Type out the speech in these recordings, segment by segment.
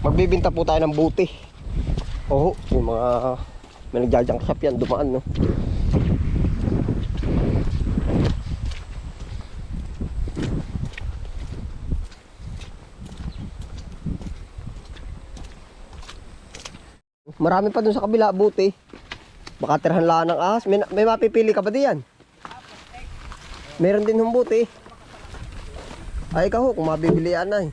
Magbibinta po tayo ng buti. Oo, yung mga may nagjajang shop yan, dumaan no. Marami pa dun sa kabila, buti. Baka tirhan lang ng ahas. May, may mapipili ka ba diyan? Meron din hong buti. Ay, ikaw ho, kung mabibili yan ay.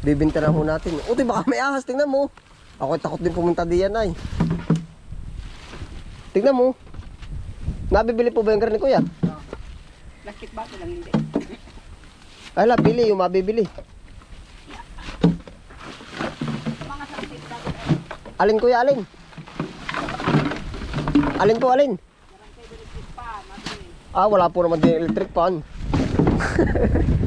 Bibinta na ho natin. Uti, baka may ahas. Tingnan mo. Ako takot din pumunta diyan ay. Tingnan mo. Nabibili po ba yung garni kuya? Plastic bottle lang hindi. Ay, la, pili yung mabibili. Alin kuya, alin? Alin po, alin? Ah, wala po naman din electric fan.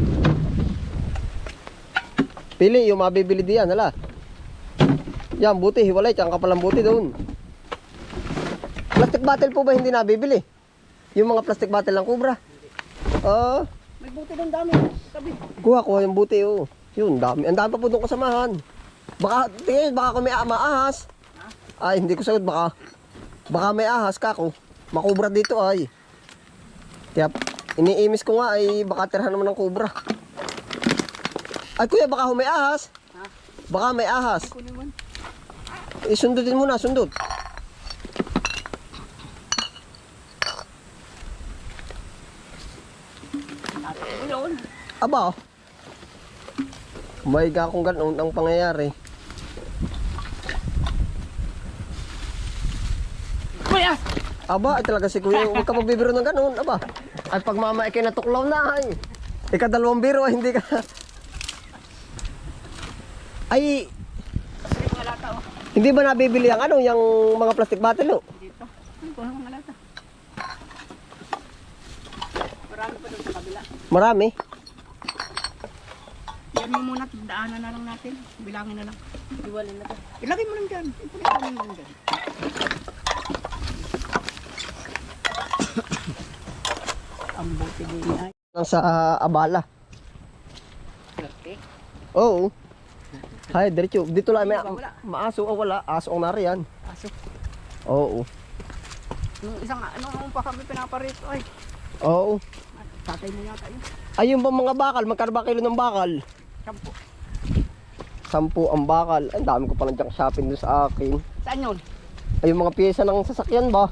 Pili yung mabibili diyan, hala. Yan, buti, hiwalay, tsaka kapalang buti doon. Plastic bottle po ba hindi nabibili? Yung mga plastic bottle ng kubra? Oo. May buti doon dami. Sabi. kuha ko yung buti, oh. Yun, dami. Ang dami pa po doon kasamahan. Baka, tingin, baka kung may ah, maahas. Ay, hindi ko sagot, baka, baka may ahas ka ko. Makubra dito ay. Kaya, iniimis ko nga ay baka tirhan naman ng kubra. Ay, kuya, baka ho may ahas. Ha? Baka may ahas. Kunin mo. Isundutin mo na, sundot. Aba, oh. May ga kung ganun ang pangyayari. Kuya! Aba, ay talaga si kuya, huwag ka magbibiro ng ganun. Aba, ay pag mama ay kinatuklaw na ay. Ikadalawang biro ay hindi ka. Ay, Hindi mga lata oh. hindi ba nabibili ang ano, yung mga plastic bottle oh? Dito. Ano ko mga lata? Marami pa doon sa kabila. Marami. Yan mo muna, daanan na lang natin. Bilangin na lang. Iwalin na to. Ilagay mo lang dyan. Ilagay mo lang dyan. Ang buti din ay. Sa ah, abala. Okay. Oo. Hay, diretso. Dito lang may Wala. maaso o wala. Aso ang nariyan. Aso. Oo. Nung isang ano nung pa kami pinaparito ay. Oo. Tatay mo yata yun. Ayun ba mga bakal? Magkano ba kilo ng bakal? Sampo. Sampu ang bakal. Ang dami ko pa nandiyan shopping doon sa akin. Saan yun? Ay, yung mga pyesa ng sasakyan ba?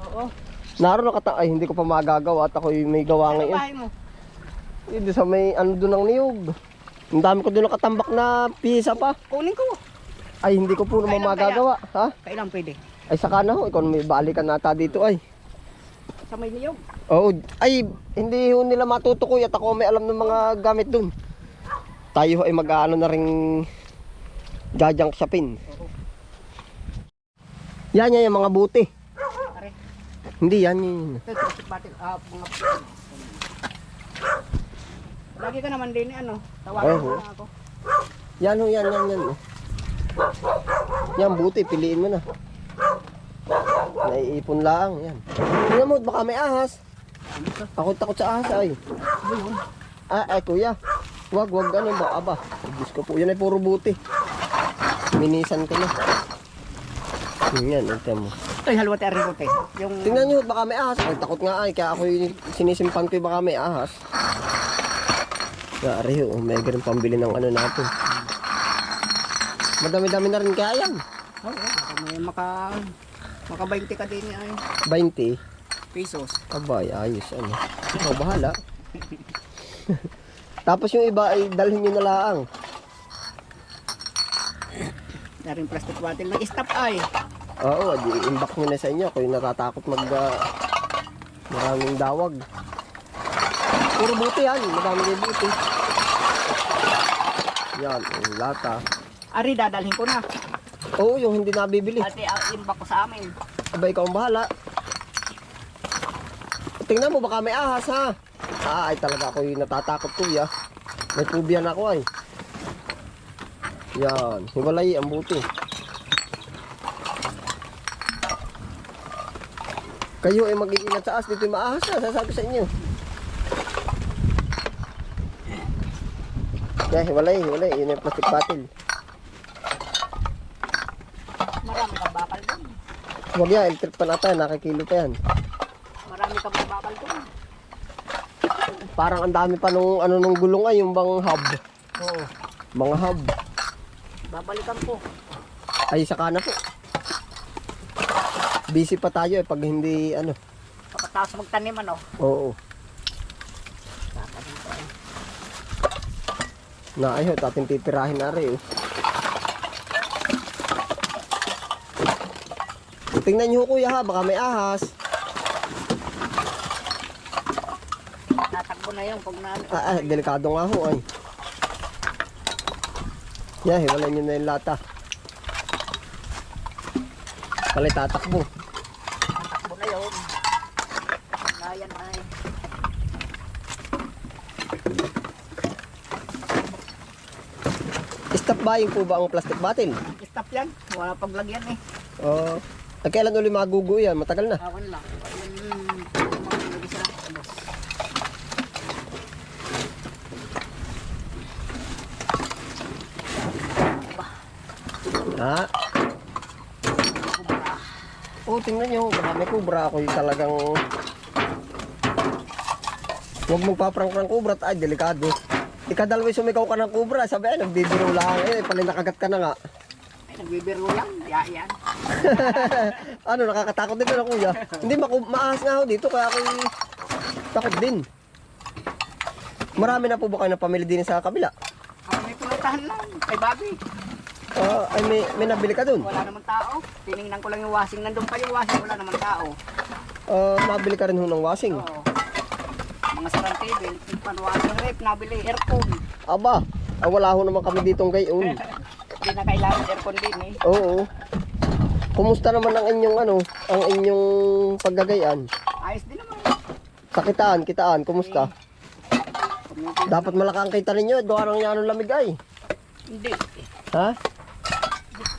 Oo. Naroon nakata ay hindi ko pa magagawa at ako may gawa Ano ngayon. bahay mo? Hindi sa may ano doon ng niyog. Ang dami ko doon nakatambak na pyesa pa. Kunin ko. Ay hindi ko po naman Kailan magagawa. Ha? Kailan pwede? Ay saka na ho, ikaw may balikan nata dito ay. Sa may niyog. Oo, ay hindi ho nila matutukoy at ako may alam ng mga gamit doon. Tayo ay mag-aano na ring jajang shopin. Yan yan yung mga buti. Hindi yan yun. Plastic bottle. Ah, mga Lagi ka naman din ano. Tawagan mo na ako. Yan ho, yan, yan, yan. Yan, buti, piliin mo na. Naiipon lang, yan. Tingnan mo, baka may ahas. Takot takot sa ahas ay. Ah, ay kuya. Wag, wag, ano ba, aba. Diyos ko po, yan ay puro buti. Minisan ko na. Yan, ito mo. Ito yung halwa tayo rin Yung Tingnan nyo, baka may ahas. Ay, takot nga ay, kaya ako sinisimpan ko yung baka may ahas. Yari ho, may ganun pambili ng ano natin. Madami-dami na rin kaya yan. Oo, baka may maka maka 20 ka din ay 20. pesos. Abay, ayos ano. Ikaw bahala. Tapos yung iba ay dalhin nyo na lang. Daring plastic bottle na stop ay. Oo, di imbak nyo na sa inyo. Yung natatakot mag... ah, maraming dawag. Puro buti yan. Madami na buti. Yan, yung lata. Ari dadalhin ko na. Oo, yung hindi nabibili. Ate, uh, inbox ko sa amin. Abay, ikaw ang bahala. Tingnan mo, baka may ahas ha. Ah, ay talaga ako yung natatakot kuya. May pubian ako ay. Yan, hiwalay ang buti. Kayo ay mag-iingat sa as, dito yung maahas na, sasabi sa inyo. Kaya hiwalay, hiwalay. Eh, eh. Yun yung plastic bottle. Marami kang bakal doon. Huwag yan, electric pan ata. Nakikilo pa yan. Marami kang bakal doon. Parang ang dami pa nung ano nung gulong ay yung bang hub. Oo. Mga hub. Babalikan po. Ay, saka na po. Busy pa tayo eh pag hindi ano. Pagkatapos magtanim ano. Oo. oo. Na ayo, ating titirahin na rin. Tingnan niyo kuya ha, baka may ahas. Tatakbo na yun pag na Ah, ah, delikado nga ho ay. Yeah, hiwalay niyo na yung lata. Tatakbo. Tatakbo na yun. Na yan ay. Stop buying po ba ang plastic bottle? Stop yan. Wala paglagyan eh. Oo. Uh, kailan uli magugo yan? Matagal na. Awan lang. Ha? Oo, tingnan nyo. Marami kubra ako yung talagang... Huwag magpaprang-prang kubra at ay, delikado. Ikadalaway sumigaw ka ng kubra, sabi ay, nagbibiro lang. Eh, pala nakagat ka na nga. Ay, nagbibiro lang. Ya, yan. ano, nakakatakot din na kuya. Hindi, maku- maahas nga ako dito, kaya ako takot din. Marami na po ba kayo na pamilya din sa kabila? Ako may pinutahan lang. Kay Bobby. Ah, ay, may, may nabili ka dun? Wala naman tao. Tiningnan ko lang yung washing. Nandun pa yung washing. Wala naman tao. Ah, nabili ka rin ho ng washing. Oo. Mga sarang table. Electric pan washing rep. Nabili. Aircon. Aba, ah, wala ho naman kami ditong gayon. Hindi na kailangan aircon din eh. Oo. Kumusta naman ang inyong ano, ang inyong paggagayan? Ayos din naman. Kakitaan, kitaan, kumusta? Community. Dapat malakang kita ninyo, gawa ng yanong lamig ay. Hindi. Ha?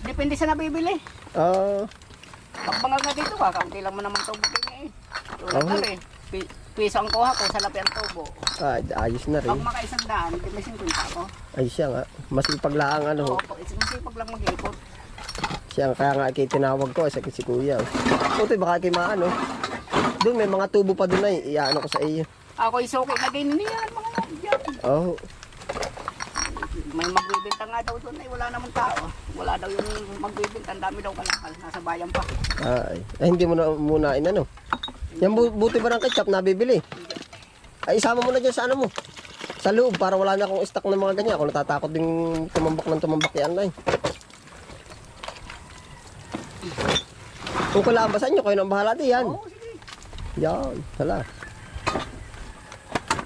Depende sa nabibili. Ah, Pag mga nga dito ka, kaunti lang mo naman tubo din eh. Tulad Oo. na rin. Pi- Piso ang kuha ko sa lapi ang tubo. ay, ayos na rin. Pag maka isang daan, di may 50 ako. Ay siya nga, masipaglaang ano, Oo, pag isang sipag lang mag-ikot. siya nga, kaya nga kay tinawag ko, sa si kuya. Puti, baka kay maano. Doon may mga tubo pa doon ay, iyaano ko sa iyo. Ako isuki na din niyan, mga nandiyan. Oh, May magbibinta nga daw doon, ay wala naman tao. Wala daw yung magbibinta, ang dami daw kalakal. Nasa bayan pa. ay, ay hindi mo na muna inano. Yan bu- buti ba ng ketchup nabibili? Ay, isama mo na dyan sa ano mo. Sa loob, para wala na akong stock ng mga ganyan. Ako natatakot din tumambak ng tumambak yan na eh. Kung kulabasan nyo, kayo nang bahala di yan. Oo, sige. Yan, hala.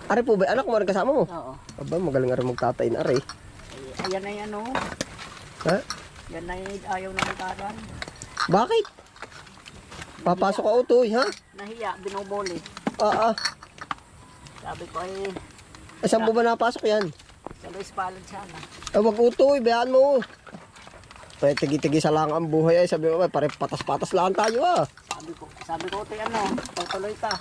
Are po ba, anak mo rin kasama mo? Oo. Aba, magaling nga rin magtatay na. Ay, ayan na yan oh. Ha? Yan na yung ayaw na magkaroon. Bakit? Papasok ka utoy, ha? Nahiya, binubuli. Ah. Sabi ko ay, Ay, saan mo ba napasok yan? sa Luis Palad sana. Ah, wag utoy, bayaan mo. Pare, tigi-tigi sa lang ang buhay ay sabi mo, pare patas-patas lang tayo ah. Sabi ko, sabi ko ito ano, tutuloy ka.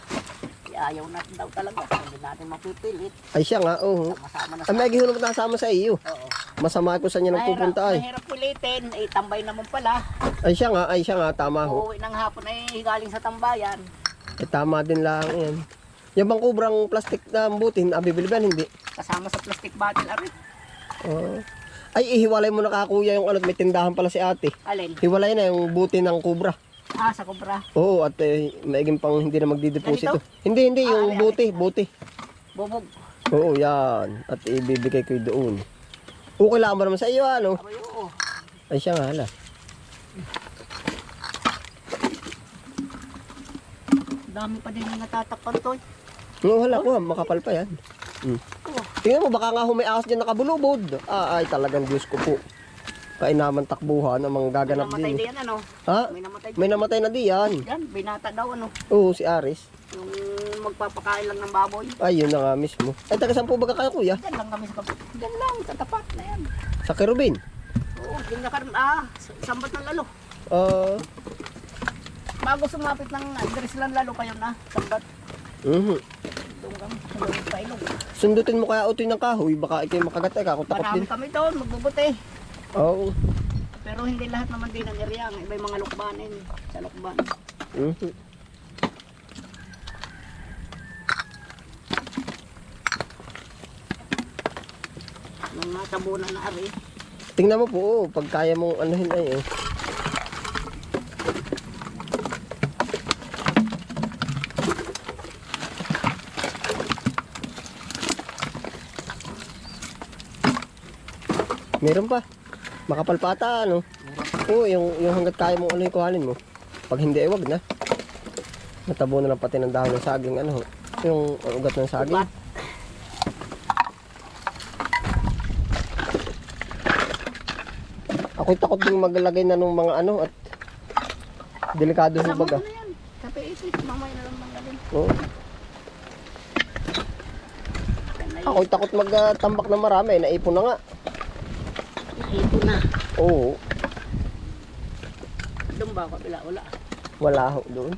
Ay, ayaw natin daw talaga. Hindi natin mapipilit. Ay siya nga, oo. Masama na Ay, may gihulong nasama sa iyo. Oo. Masama ko sa inyo nagpupunta ay. Mahirap pilitin. Eh, tambay naman pala. Ay siya nga, ay siya nga, tama ho. Uuwi ng hapon ay galing sa tambayan. Eh, tama din lang yan. Yung bang kubrang plastic na butin, abibili ba hindi? Kasama sa plastic bottle. Ari, Oo. Ay, ihiwalay mo na kakuya yung ano, may tindahan pala si ate. alin? Hiwalay na yung butin ng kubra. Ah, sa kubra. Oo, at eh, maiging pang hindi na magdideposito. Ganito? Hindi, hindi, Ah, yung ali, buti, buti. Bubog. Oo, yan. At ibibigay ko doon. Okay lang ba naman sa iyo, ano? Abay, oo. Ay siya nga, hala. Dami pa din yung natatakpan to. Oo, hala ko, makapal pa yan. Hmm. Oh, Tingnan mo, baka nga humiahas dyan nakabulubod. Ah, ay, talagang Diyos ko po. Kainaman takbuhan ang mga may gaganap namatay din. din ano. Ha? May namatay May namatay na di yan. Yan, binata daw ano. Oo, si Aris. Yung magpapakain lang ng baboy. Ay, yun na nga mismo. Ay, taga saan po ba kayo, kuya? Yan lang kami sa kapit. Yan lang, sa tapat na yan. Sa Kerubin. Oo, yung nakaroon, ah, sa- sambat ng lalo. Ah, Bago sumapit ng address lang lalo kayo na, sambat. mhm. Sundutin mo kaya utoy ng kahoy, baka ikaw makagat ay ako takot Marami din. kami doon, magbubuti. Oo. Pero hindi lahat naman din ang area. Iba yung mga lukbanin. Sa lukban. Mhm. Nung natabunan na ari. Tingnan mo po, oh, pag kaya mong anuhin ay oh. Meron pa. Makapal pa ata, ano? Oo, yung, yung hanggat kaya mong ano yung kuhanin mo. Pag hindi, ay wag na. Natabo na lang pati ng dahon ng saging, ano? Yung ugat ng saging. Ugat. Ako'y takot ding maglagay na ng mga ano at delikado Kasama baga. Kape ito. Mamaya na lang manggalin. Oo. Ako'y takot magtambak na marami, naipon na nga. Ito na. Oo, Doon ba? Kabila. Wala. wala ho doon.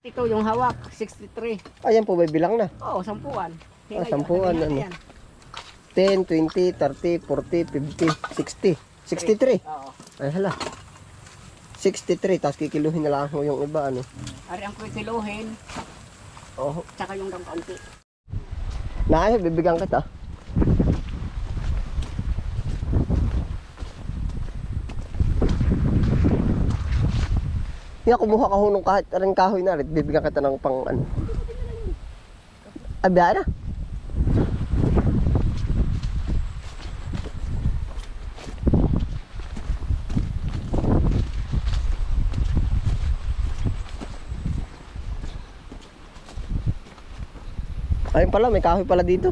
Ito yung hawak. 63. Ayan po, may bilang na. Oo, sampuan. Ah, sampuan, ano? yan. 10, 20, 30, 40, 50, 60. 63. Oo. Ay hala. 63, tapos kikiluhin na lang ho yung iba, ano. Ari ang kikiluhin. Oo. Tsaka yung dang kaunti. Naay, bibigyan kita. Nga, kumuha ka ho nung kahit rin kahoy na rin, bibigyan kita ng pang ano. Ay, biya na. Ayun pala, may kahoy pala dito.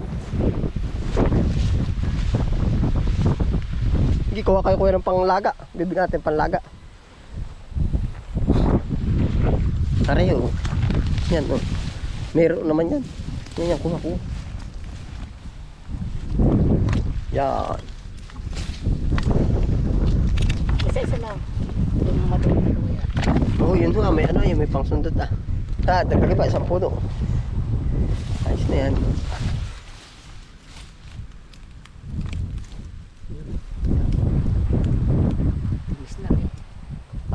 Hindi, kuha kayo kuya ng panglaga. Bibigyan natin panglaga. Pareho. Yan, oh. Meron naman yan. Yan yan, kuha ko. Yan. Isa-isa lang. Yung matulog. Oo, yun ah, may ano, yun, may pangsundot ah. Ah, dagdag pa, isang puno. Ayos na yan. Miss na rin.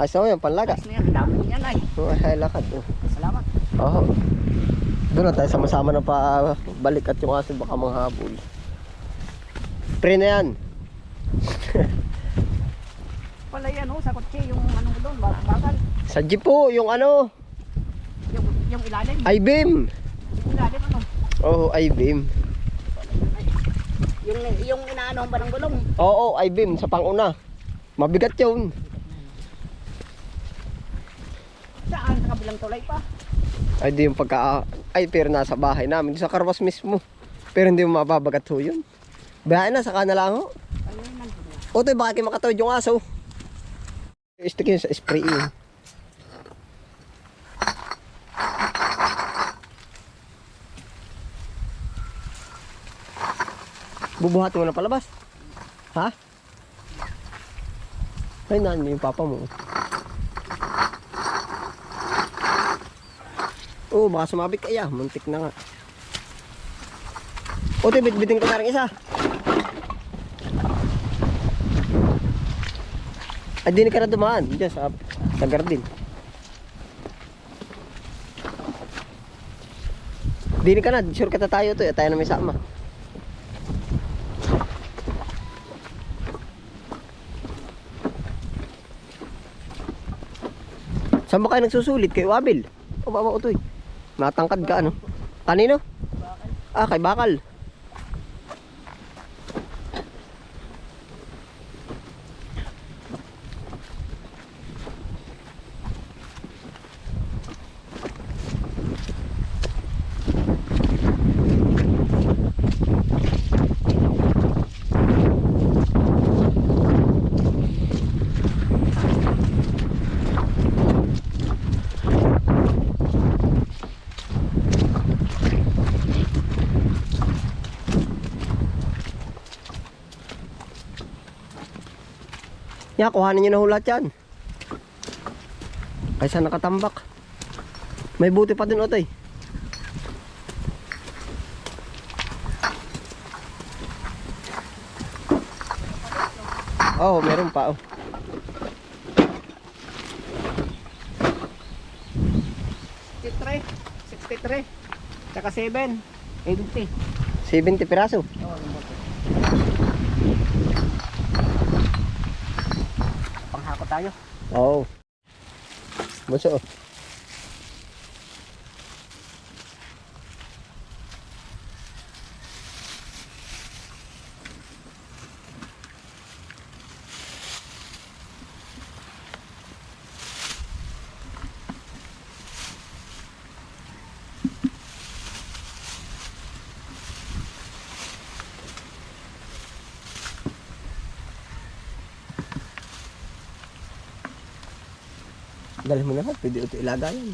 Ayos na yan, panlaga. Ayos na yan. Dami niyan ay. Oo, ay, lakad. Oh. Salamat. Oo. Doon na tayo sama-sama na pa balik at yung aso baka mga habol. Pre na yan. Pala yan oh, sa kotse. Yung ano doon. bak- Bakal. Sa jeep po, yung ano, Yung, yung ilalim. I-beam. Yung ilalim ano. Oo, I-beam. Yung, yung inaano ba ng gulong. Oo, I-beam sa panguna. Mabigat yun. Kabilang tulay pa. Ay, di yung pagka... Ay, pero nasa bahay namin. Sa karwas mismo. Pero hindi mo mababagat ho yun. Bahay na, saka na lang ho. O, tayo baka kayo makatawid yung aso. Stick yun sa spray yun. Bubuhatin mo na palabas. Ha? Ay, naan yung papa mo. Oh, baka sumabit kaya. Muntik na nga. O, tayo, bitbitin ko na isa. Ay, di na ka na dumaan. Diyan sa, sa garden. Di ka na. Sure ka tayo to. eh. Tayo na may sama. Saan ba kayo nagsusulit? Kay Wabil? O baba ko to eh. Matangkad ka ano? Kanino? Ah, kay Bakal. Ya, kuhanin nyo na hulat yan. Kaysa nakatambak. May buti pa din otoy. Oh, meron pa oh. Sixty-three. Sixty-three. Tsaka seven. Eighty. 70 piraso. Oo, yung bote. Panghako tayo. Oo. Oh. Bunso Dali mo na pwede ito ilagayan.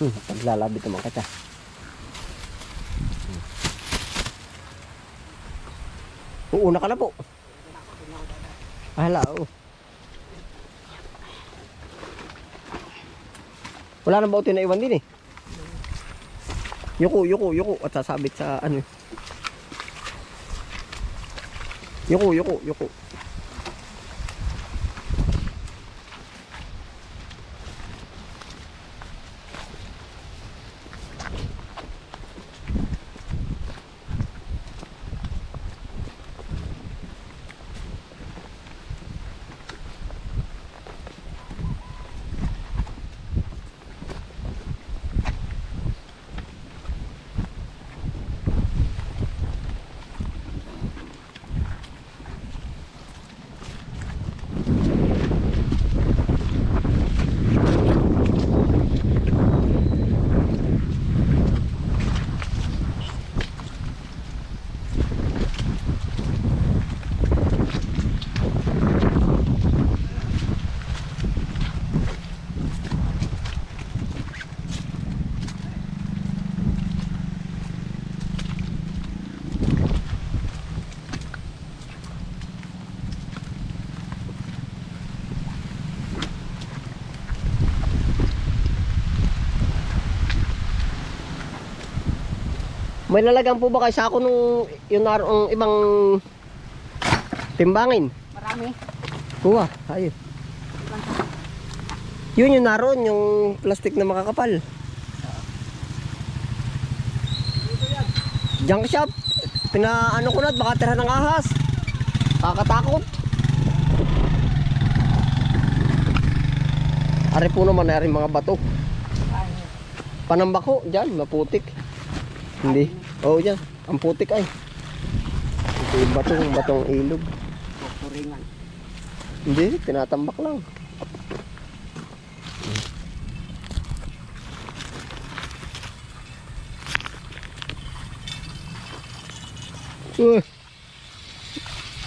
Hmm, paglalabit naman kita. Hmm. Uuna ka na po. Hala, oo. Wala na ba ito na iwan din eh? Yuko, yuko, yuko. At sasabit sa ano eh. Yuko, yuko, yuko. May lalagyan po ba kayo sa ako nung yung naroong ibang timbangin? Marami. Kuha, tayo. Yun yung naroon, yung plastic na makakapal. Junk shop. Pinaano ko na, baka tira ng ahas. Kakatakot. Ari po naman, ari mga bato. Panambako, dyan, maputik. Hindi. Oo, dyan. Ang putik ay. Ito yung batong, batong ilog. Kukuringan. Hindi, tinatambak lang. Uh.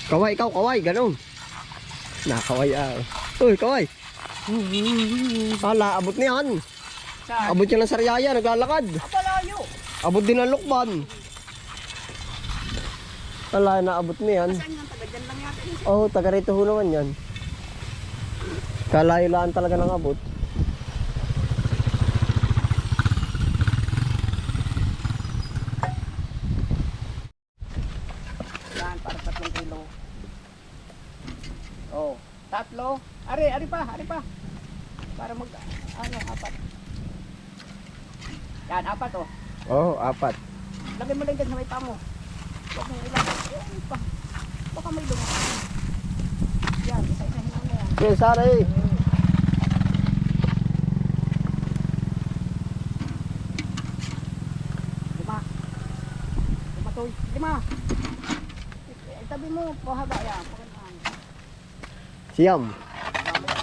Kaway, ikaw, kaway, ganun. Nakaway ah. Uy, kaway. Hala, abot niyan. Abot yan ng sariaya, naglalakad. Apalayo. Abot din ng lukban. Hala, naabot niyan. Saan yung taga dyan lang yata yun? Oo, oh, taga rito ho naman yan. Kalayo-laan talaga ng abot. Yan, para tatlong kilo. Oh, tatlo. Ari, ari pa, ari pa. Para mag, ano, apat. Yan, apat oh. Oo, oh, apat. Lagay mo lang dyan sa may pamo. Huwag mong ilagay. Yan pa. Baka may lumakas. Yan, isa-isahin mo na yan. Okay, sorry. Lima. Lima to. Lima. Eh, tabi mo, pahaba yan. Pagandaan. Siyam.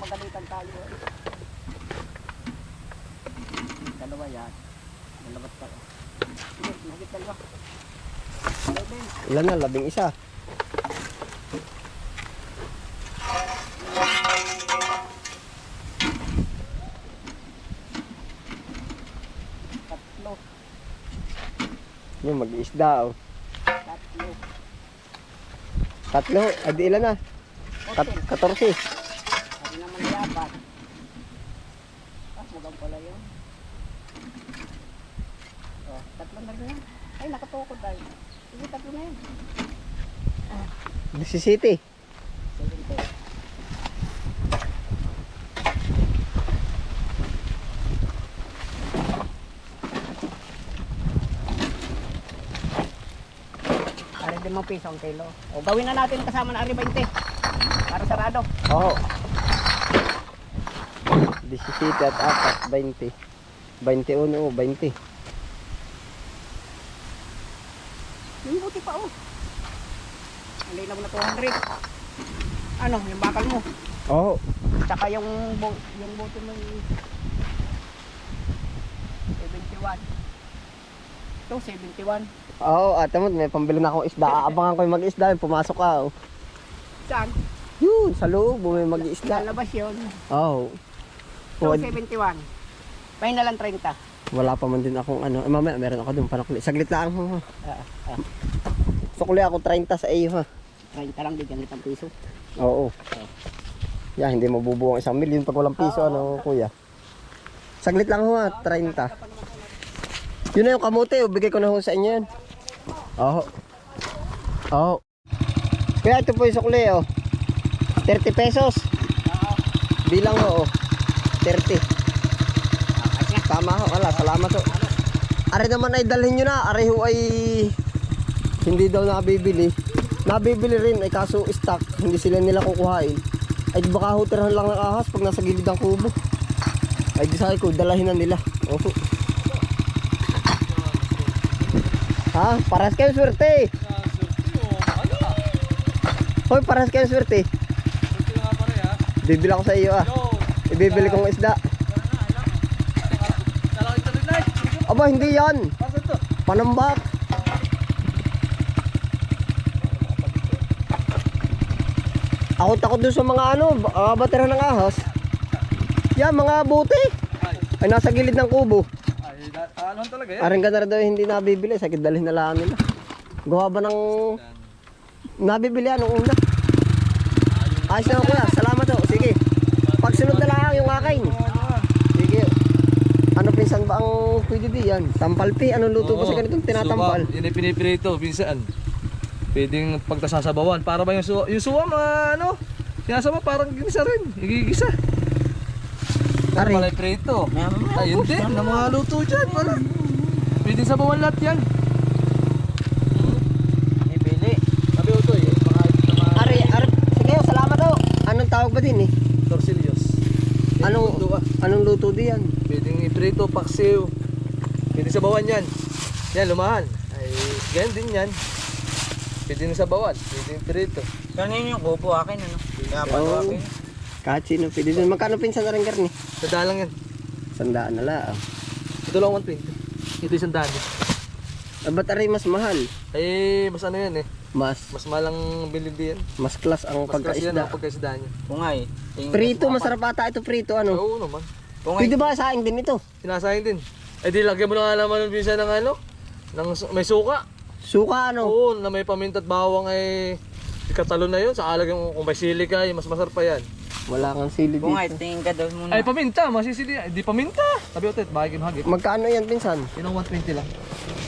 Magalitan tayo. eh. Dalawa yan. Tayo. Sige, mahigit dalawa. Ilan na? Labing isa. Tatlo. Yung mag-isda. Oh. Tatlo. Tatlo. Adi ilan na? Kat Fourteen. 14. Sabi naman na yapat. Ah, mugang pala yun. Ay, nakatukod tayo. Sige, tatlo na yun. 17. Ari din mga piso ang kilo. O gawin na natin kasama na ari 20. Para sarado. Oo. 17 at 4, 20. 21 o 20. Yung buti pa oh. Hindi na mo na 200. Ano, yung bakal mo. Oo. Tsaka yung, yung buti mo yung 71. Ito, 71. Oo, ate mo, may pambili na akong isda. Aabangan ko yung mag-isda. Yung pumasok ka. Oh. Saan? Yun, sa loob, may mag-isda. Lalabas yun. Oo. Ito, Wad- 71. May na lang 30. Wala pa man din akong ano. Eh, mamaya, meron ako dun panakli. Saglit lang ha. Ah, ah. Sukli ako 30 sa iyo ha. 30 lang, bigyan kitang piso. Oo. Yeah, hindi mabubuo ang isang milyon pag walang piso, ano, kuya. Saglit lang ho ha, 30. Yun na yung kamote, oh. bigay ko na ho sa inyo yan. Oo. Oo. Kaya ito po yung sukli, oh. 30 pesos. Bilang ho, oh. 30. Ah, ayos na. Tama ho, ala, salamat ho. Are naman ay dalhin nyo na, are ho ay hindi daw nabibili. Nabibili rin, ay kaso stock, hindi sila nila kukuhain. Ay baka ho tirahan lang ng ahas pag nasa gilid ng kubo. Ay di sabi ko, dalahin na nila. Oho. Ha? Paras kayo swerte. Hoy, paras kayo swerte. Bibili ako sa iyo ah. Ibibili kong isda. Aba, hindi yan. Panambak. Ako takot dun sa mga ano, uh, batera ng ahas. Yan, mga buti. Ay, nasa gilid ng kubo. Ano talaga yan? Aring ganda daw hindi nabibili. Sakit dalhin na lang nila. Gawa ba ng... Nabibili anong una? Ayos na kuya. Salamat ho. Sige. Pagsunod na lang yung akin. Sige. Ano pinsan ba ang pwede di yan? Tampalpi. Anong luto ba sa ganitong tinatampal? Suba, ay pinipirito, pinsan. Pwedeng pagtasasabawan. Para ba yung suwa? Yung suwa, mga ano? Sinasama parang ginisa rin. Igigisa. Ari. Malay prito. Ayun din, na mga luto dyan. Para. Pwedeng sabawan lahat yan. Ibili. Sabi mga Ari, ari. Sige. Salamat ho. Anong tawag ba din eh? torsillos. Anong, anong luto di yan? Pwedeng iprito, paksiw. Pwedeng sabawan yan. Yan, lumahan. Ay, ganyan din yan. Pwedeng sabawan. Pwedeng prito. Kanina yung kupo akin, ano? Kaya Oo. Kahit sino pwede dun. Magkano pinsan na rin karni? Sadalang yan. Sandaan na lang. Ito lang 120. Ito isang daan. Ah, ba't aray mas mahal? Eh, mas ano yan eh. Mas, Mas malang bilid yan. mas class ang Mas kasi yan pagkaisda. ang pagkaisda niya. Kungay. Prito, masarap ata ito prito. Ano? Oo naman. Pwede ba saing din ito? Sinasayang din. Eh di lagyan mo na nga naman ng bisa ng ano. Ng, su- may suka. Suka ano? Oo, na may paminta at bawang ay ikatalo na yun. Sa alag yung kung may sili ka, eh, mas masarap pa yan. Wala kang sili dito. tingin ka daw muna. Ay, paminta, masisili. Ay, di paminta. Sabi ko, tet, bakit yung hagit? Magkano yan pinsan? Yun ang 120 lang.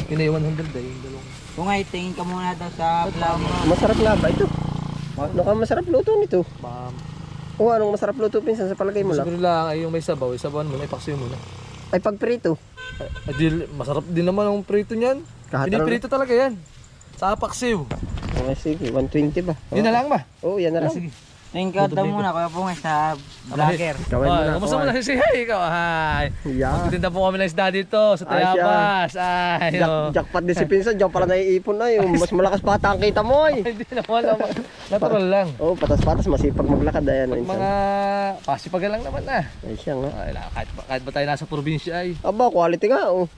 Yun ay 100 ay yung dalawang. Kungay, tingin ka muna daw sa vlog. Masarap nga ba ito? Ano ka masarap luto nito? Ma'am. O anong masarap luto pinsan sa palagay mo lang? Siguro lang ay yung may sabaw. Yung sabawan mo, may paksiw mo na. Ay pag prito. Ay, ay, di, masarap din naman ang prito niyan. Kahit Piniprito talaga yan. Sa paksiw. Okay, sige, 120 ba? Yun na lang ba? Oo, yan na Ah, lang. sige. Tingin ka daw muna, Kuya Pungay, sa vlogger. Kaway mo na. Kamusta mo na si Hey? Ikaw, hi. Yeah. Magtitinda po kami ng isda dito sa. Tayabas. Ay, Jack, oh. jackpot din si pinsan, diyan pala naiipon na yung mas malakas pa ata ang kita mo ay. Hindi naman naman. Natural lang. Oo, patas-patas, masipag maglakad ayan. Pag mga pasipagal lang naman na. Ay siya nga. Ay, kahit, ba- kahit ba tayo nasa probinsya ay. Aba, quality nga oh.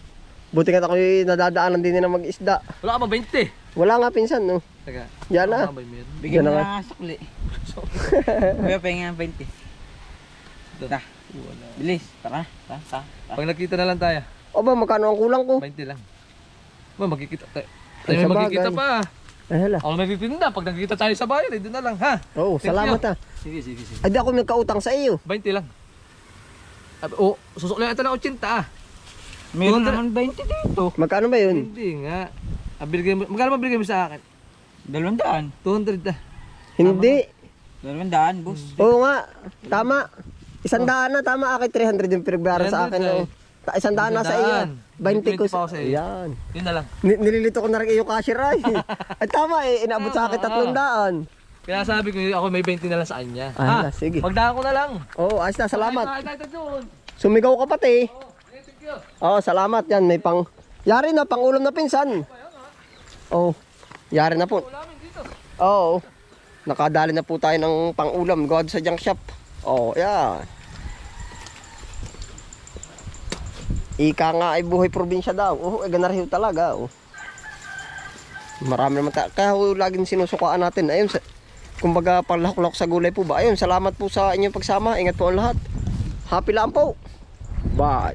Buti nga ako nadadaanan din na mag-isda. Wala ka ba 20? Wala nga pinsan no. Teka. Yan na. Ba Bigyan mo na na nga sukli. Kuya, pengen ng 20. Ta, Wala. bilis. Tara, ta, ta. ta. Pag nakita na lang tayo, Aba, magkano ang kulang ko? 20 lang. Ba, magkikita tayo. Ay, Tayo may sa magkikita pa. Ay hala. Ako nagtitinda. Pag nakikita tayo sa bayan, eh, doon na lang, ha? Oo, Thank salamat you. ah. Sige, sige, sige. Ay di ako nagkautang sa iyo. 20 lang. Ab- Oh, susukli ito ng 80 ah. Meron 200 naman 20 dito. Magkano ba yun? Hindi nga. Ah, binigay mo, magkano ba binigay mo sa akin? Dalawang daan. 200 na. Hindi. Dalawang daan, boss. Oo nga. Tama. Isang daan na, tama. Akin 300 yung pinagbayaran sa 300 akin. na oh. Ta- Isang daan na sa iyo. Isang daan. 20 ko 20 pa ako sa iyo. Yan. Yun na lang. Ni- nililito ko na rin yung cashier ay. ay tama eh, inabot sa akin tatlong daan. Kaya sabi ko, ako may 20 na lang sa kanya. Ah, sige. Pagdaan ko na lang. Oo, ayos na, salamat. Ay, ay, ay, doon. Sumigaw ka pati. Oh, salamat yan. May pang... Yari na, pang ulam na pinsan. Oo. Yari na po. Oo. Nakadali na po tayo ng pang-ulam gawa sa junk shop. Oo, yan. Ika nga ay buhay probinsya daw. Oo, eh, ganariho talaga. Oh. Marami naman tayo. Kaya ho, laging sinusukaan natin. Ayun, sa, kumbaga panlahok-lahok sa gulay po ba? Ayun, salamat po sa inyong pagsama. Ingat po ang lahat. Happy lang po. Bye.